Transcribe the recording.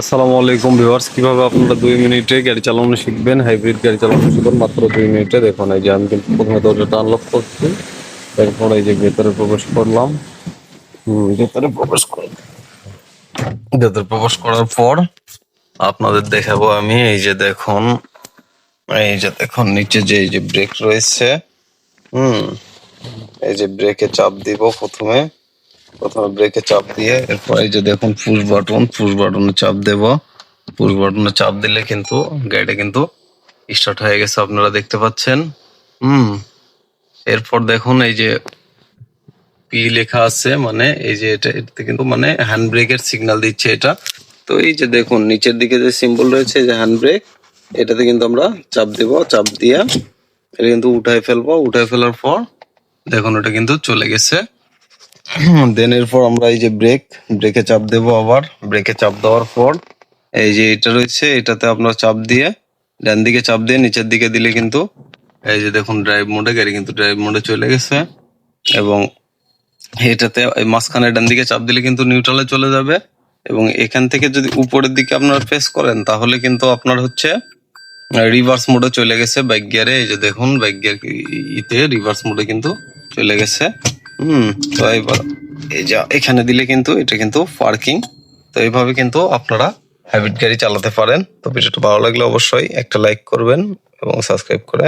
আসসালামু আলাইকুম ভিউয়ার্স, কীভাবে আপনারা দুই মিনিটে গাড়ি চালানো শিখবেন? হাইব্রিড গাড়ি চালানো শিখবেন মাত্র দুই মিনিটে। দেখুন, এই যে আমি কিন্তু প্রথমে দরজাটা আনলক করছি, এরপর এই যে ভেতরে প্রবেশ করলাম। ভেতরে প্রবেশ কর ভেতরে প্রবেশ করার পর আপনাদের দেখাবো আমি, এই যে দেখুন, এই যে দেখুন, নিচে যে, এই যে ব্রেক রয়েছে, হুম, এই যে ব্রেকে চাপ দিব প্রথমে। প্রথমে ব্রেকে চাপ দিয়ে, এরপর যে দেখুন পুশ বাটন পুশ বাটনে চাপ দেব। পুশ বাটনে চাপ দিলে কিন্তু গাড়িটা কিন্তু স্টার্ট হয়ে গেছে, আপনারা দেখতে পাচ্ছেন। হুম। এরপর দেখুন এই যে পি লেখা আছে মানে এই যে এটা, এটাতে কিন্তু মানে হ্যান্ড ব্রেকের সিগন্যাল দিচ্ছে এটা। তো এই যে দেখুন, নিচের দিকে যে সিম্বল রয়েছে যে হ্যান্ড ব্রেক এটাতে কিন্তু আমরা চাপ দেব, চাপ দিয়ে এটা কিন্তু উঠায় ফেলব। উঠায় ফেলার পর দেখুন এটা কিন্তু চলে গেছে। দেন এরপর আমরা এই যে ব্রেক ব্রেকে চাপ দেব আবার। ব্রেকে চাপ দেওয়ার পর, এই যে এটা রয়েছে, এটাতে আপনার চাপ দিয়ে ডান দিকে চাপ দিয়ে নিচের দিকে দিলে কিন্তু এই যে দেখুন ড্রাইভ মোডে গাড়ি কিন্তু ড্রাইভ মোডে চলে গেছে। এবং এটাতে মাঝখানে ডান দিকে চাপ দিলে কিন্তু নিউট্রালে চলে যাবে। এবং এখান থেকে যদি উপরের দিকে আপনারা প্রেস করেন, তাহলে কিন্তু আপনার হচ্ছে রিভার্স মোডে চলে গেছে বাইক গিয়ারে এই যে দেখুন বাইক গিয়ার ইতে রিভার্স মোডে কিন্তু চলে গেছে। হুম, তো এবার এই যে এখানে দিলে কিন্তু এটা কিন্তু পার্কিং তো এইভাবে কিন্তু আপনারা হ্যাবিট গাড়ি চালাতে পারেন। তো ভিডিওটা ভালো লাগলে অবশ্যই একটা লাইক করবেন এবং সাবস্ক্রাইব করে